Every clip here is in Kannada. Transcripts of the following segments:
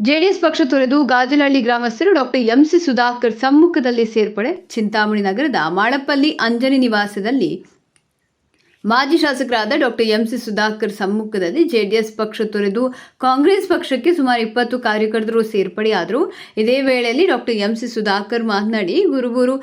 ಜೆಡಿಎಸ್ ಪಕ್ಷ ತೊರೆದು ಗಾಜಲಹಳ್ಳಿ ಗ್ರಾಮಸ್ಥರು ಡಾಕ್ಟರ್ ಎಂಸಿ ಸುಧಾಕರ್ ಸಮ್ಮುಖದಲ್ಲಿ ಸೇರ್ಪಡೆ. ಚಿಂತಾಮಣಿ ನಗರದ ಮಾಳಪ್ಪಲ್ಲಿ ಅಂಜನಿ ನಿವಾಸದಲ್ಲಿ ಮಾಜಿ ಶಾಸಕರಾದ ಡಾಕ್ಟರ್ ಎಂಸಿ ಸುಧಾಕರ್ ಸಮ್ಮುಖದಲ್ಲಿ ಜೆಡಿಎಸ್ ಪಕ್ಷ ತೊರೆದು ಕಾಂಗ್ರೆಸ್ ಪಕ್ಷಕ್ಕೆ ಸುಮಾರು ಇಪ್ಪತ್ತು ಕಾರ್ಯಕರ್ತರು ಸೇರ್ಪಡೆಯಾದರು. ಇದೇ ವೇಳೆಯಲ್ಲಿ ಡಾಕ್ಟರ್ ಎಂಸಿ ಸುಧಾಕರ್ ಮಾತನಾಡಿ ಗುರುಗೂರು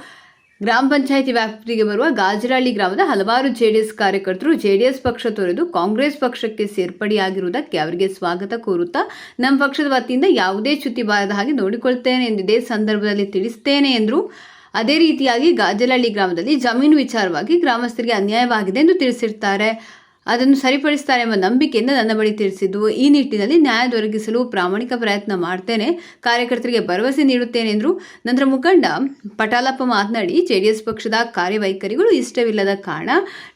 ಗ್ರಾಮ ಪಂಚಾಯಿತಿ ವ್ಯಾಪ್ತಿಗೆ ಬರುವ ಗಾಜರಾಳಿ ಗ್ರಾಮದ ಹಲವಾರು ಜೆಡಿಎಸ್ ಕಾರ್ಯಕರ್ತರು ಜೆಡಿಎಸ್ ಪಕ್ಷ ತೊರೆದು ಕಾಂಗ್ರೆಸ್ ಪಕ್ಷಕ್ಕೆ ಸೇರ್ಪಡೆಯಾಗಿರುವುದಕ್ಕೆ ಅವರಿಗೆ ಸ್ವಾಗತ ಕೋರುತ್ತಾ ನಮ್ಮ ಪಕ್ಷದ ವತಿಯಿಂದ ಯಾವುದೇ ಚ್ಯುತಿ ಬಾರದ ಹಾಗೆ ನೋಡಿಕೊಳ್ತೇನೆ ಎಂದು ಇದೇ ಸಂದರ್ಭದಲ್ಲಿ ತಿಳಿಸ್ತೇನೆ ಎಂದರು. ಅದೇ ರೀತಿಯಾಗಿ ಗಾಜಲಹಳ್ಳಿ ಗ್ರಾಮದಲ್ಲಿ ಜಮೀನು ವಿಚಾರವಾಗಿ ಗ್ರಾಮಸ್ಥರಿಗೆ ಅನ್ಯಾಯವಾಗಿದೆ ಎಂದು ತಿಳಿಸಿರ್ತಾರೆ. ಅದನ್ನು ಸರಿಪಡಿಸ್ತಾರೆ ಎಂಬ ನಂಬಿಕೆಯಿಂದ ನನ್ನ ಬಳಿ ತಿಳಿಸಿದ್ದು, ಈ ನಿಟ್ಟಿನಲ್ಲಿ ನ್ಯಾಯ ದೊರಕಿಸಲು ಪ್ರಾಮಾಣಿಕ ಪ್ರಯತ್ನ ಮಾಡ್ತೇನೆ. ಕಾರ್ಯಕರ್ತರಿಗೆ ಭರವಸೆ ನೀಡುತ್ತೇನೆ ಎಂದರು. ನಂತರ ಮುಖಂಡ ಪಟಾಲಪ್ಪ ಮಾತನಾಡಿ, ಜೆಡಿಎಸ್ ಪಕ್ಷದ ಕಾರ್ಯವೈಖರಿಗಳು ಇಷ್ಟವಿಲ್ಲದ ಕಾರಣ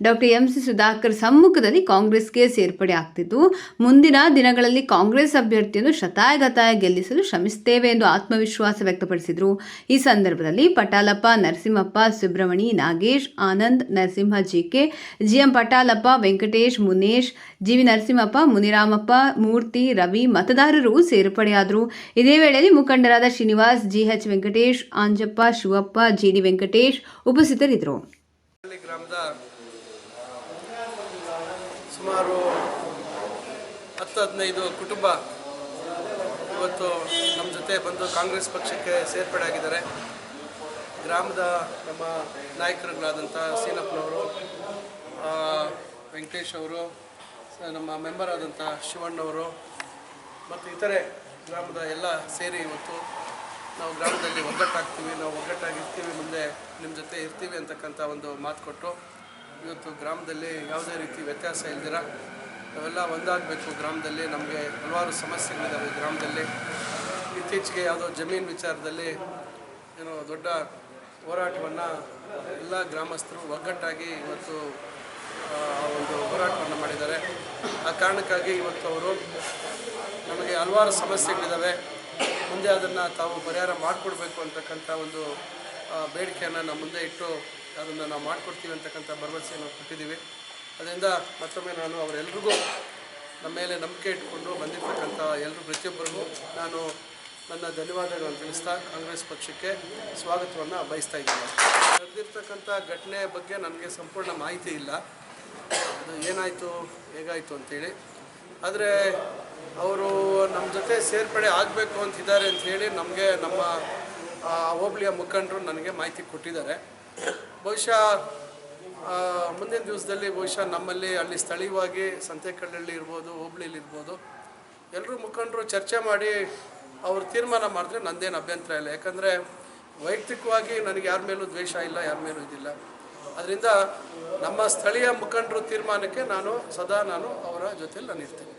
ಡಾಕ್ಟರ್ ಎಂ. ಸಿ. ಸುಧಾಕರ್ ಸಮ್ಮುಖದಲ್ಲಿ ಕಾಂಗ್ರೆಸ್ಗೆ ಸೇರ್ಪಡೆ ಆಗ್ತಿದ್ದು, ಮುಂದಿನ ದಿನಗಳಲ್ಲಿ ಕಾಂಗ್ರೆಸ್ ಅಭ್ಯರ್ಥಿಯನ್ನು ಶತಾಯಗತಾಯ ಗೆಲ್ಲಿಸಲು ಶ್ರಮಿಸುತ್ತೇವೆ ಎಂದು ಆತ್ಮವಿಶ್ವಾಸ ವ್ಯಕ್ತಪಡಿಸಿದರು. ಈ ಸಂದರ್ಭದಲ್ಲಿ Patalappa, Narasimhappa Subramani Nagesh, Anand, Narasimha GK GM Patalappa, Venkatesh Munesh GV Narasimhappa, Munirammappa, Murthy, Ravi ಮತದಾರರು ಸೇರ್ಪಡೆಯಾದರು. ಇದೇ ವೇಳೆಯಲ್ಲಿ ಮುಖಂಡರಾದ ಶ್ರೀನಿವಾಸ್ ಜಿಎಚ್ ವೆಂಕಟೇಶ್, ಆಂಜಪ್ಪ, ಶಿವಪ್ಪ ಜಿಡಿ ವೆಂಕಟೇಶ್ ಉಪಸ್ಥಿತರಿದ್ದರು. ಸುಮಾರು ಹತ್ತು ಹದಿನೈದು ಕುಟುಂಬ ಇವತ್ತು ನಮ್ಮ ಜೊತೆ ಬಂದು ಕಾಂಗ್ರೆಸ್ ಪಕ್ಷಕ್ಕೆ ಸೇರ್ಪಡೆ ಆಗಿದ್ದಾರೆ ಗ್ರಾಮದ ನಮ್ಮ ನಾಯಕರುಗಳಾದಂಥ ಸೀನಪ್ಪನವರು ವೆಂಕಟೇಶ್ ಅವರು ನಮ್ಮ ಮೆಂಬರ್ ಆದಂಥ ಶಿವಣ್ಣವರು ಮತ್ತು ಇತರೆ ಗ್ರಾಮದ ಎಲ್ಲ ಸೇರಿ ಇವತ್ತು ನಾವು ಗ್ರಾಮದಲ್ಲಿ ಒಗ್ಗಟ್ಟಾಗ್ತೀವಿ, ನಾವು ಒಗ್ಗಟ್ಟಾಗಿರ್ತೀವಿ, ಮುಂದೆ ನಿಮ್ಮ ಜೊತೆ ಇರ್ತೀವಿ ಅಂತಕ್ಕಂಥ ಒಂದು ಮಾತು ಕೊಟ್ಟು, ಇವತ್ತು ಗ್ರಾಮದಲ್ಲಿ ಯಾವುದೇ ರೀತಿ ವ್ಯತ್ಯಾಸ ಇಲ್ದಿರ, ನಾವೆಲ್ಲ ಒಂದಾಗಬೇಕು ಗ್ರಾಮದಲ್ಲಿ, ನಮಗೆ ಹಲವಾರು ಸಮಸ್ಯೆಗಳಿದ್ದಾವೆ ಗ್ರಾಮದಲ್ಲಿ. ಇತ್ತೀಚೆಗೆ ಯಾವುದೋ ಜಮೀನು ವಿಚಾರದಲ್ಲಿ ಏನೋ ದೊಡ್ಡ ಹೋರಾಟವನ್ನು ಎಲ್ಲ ಗ್ರಾಮಸ್ಥರು ಒಗ್ಗಟ್ಟಾಗಿ ಇವತ್ತು ಒಂದು ಹೋರಾಟವನ್ನು ಮಾಡಿದ್ದಾರೆ. ಆ ಕಾರಣಕ್ಕಾಗಿ ಇವತ್ತು ಅವರು ನಮಗೆ ಹಲವಾರು ಸಮಸ್ಯೆಗಳಿದ್ದಾವೆ. ಮುಂದೆ ಅದನ್ನು ತಾವು ಪರಿಹಾರ ಮಾಡಿಕೊಡ್ಬೇಕು ಅಂತಕ್ಕಂಥ ಒಂದು ಬೇಡಿಕೆಯನ್ನು ನಮ್ಮ ಮುಂದೆ ಇಟ್ಟು ಅದನ್ನು ನಾವು ಮಾಡಿಕೊಡ್ತೀವಿ ಅಂತಕ್ಕಂಥ ಭರವಸೆಯನ್ನು ಕೊಟ್ಟಿದ್ದೀವಿ. ಅದರಿಂದ ಮತ್ತೊಮ್ಮೆ ನಾನು ಅವರೆಲ್ರಿಗೂ ನಮ್ಮ ಮೇಲೆ ನಂಬಿಕೆ ಇಟ್ಕೊಂಡು ಬಂದಿರತಕ್ಕಂಥ ಎಲ್ಲರೂ ಪ್ರತಿಯೊಬ್ಬರಿಗೂ ನಾನು ನನ್ನ ಧನ್ಯವಾದಗಳನ್ನು ತಿಳಿಸ್ತಾ ಕಾಂಗ್ರೆಸ್ ಪಕ್ಷಕ್ಕೆ ಸ್ವಾಗತವನ್ನು ಬಯಸ್ತಾ ಇದ್ದೀನಿ. ನಡೆದಿರ್ತಕ್ಕಂಥ ಘಟನೆ ಬಗ್ಗೆ ನನಗೆ ಸಂಪೂರ್ಣ ಮಾಹಿತಿ ಇಲ್ಲ. ಅದು ಏನಾಯಿತು, ಹೇಗಾಯಿತು ಅಂತೇಳಿ. ಆದರೆ ಅವರು ನಮ್ಮ ಜೊತೆ ಸೇರ್ಪಡೆ ಆಗಬೇಕು ಅಂತಿದ್ದಾರೆ ಅಂತ ಹೇಳಿ ನಮಗೆ ನಮ್ಮ ಹೋಬಳಿಯ ಮುಖಂಡರು ನನಗೆ ಮಾಹಿತಿ ಕೊಟ್ಟಿದ್ದಾರೆ. ಬಹುಶಃ ಮುಂದಿನ ದಿವಸದಲ್ಲಿ ಬಹುಶಃ ನಮ್ಮಲ್ಲಿ ಅಲ್ಲಿ ಸ್ಥಳೀಯವಾಗಿ ಸಂತೆಕಳ್ಳಿ ಇರ್ಬೋದು, ಹೋಬಳಿಯಲ್ಲಿ ಇರ್ಬೋದು ಎಲ್ಲರೂ ಮುಖಂಡರು ಚರ್ಚೆ ಮಾಡಿ ಅವ್ರು ತೀರ್ಮಾನ ಮಾಡಿದ್ರೆ ನಂದೇನು ಅಭ್ಯಂತರ ಇಲ್ಲ. ಯಾಕಂದರೆ ವೈಯಕ್ತಿಕವಾಗಿ ನನಗೆ ಯಾರ ಮೇಲೂ ದ್ವೇಷ ಇಲ್ಲ, ಯಾರ ಮೇಲೂ ಇದಿಲ್ಲ. ಅದರಿಂದ ನಮ್ಮ ಸ್ಥಳೀಯ ಮುಖಂಡರು ತೀರ್ಮಾನಕ್ಕೆ ನಾನು, ಸದಾ ನಾನು ಅವರ ಜೊತೆಯಲ್ಲಿ ನಾನು ಇರ್ತೀನಿ.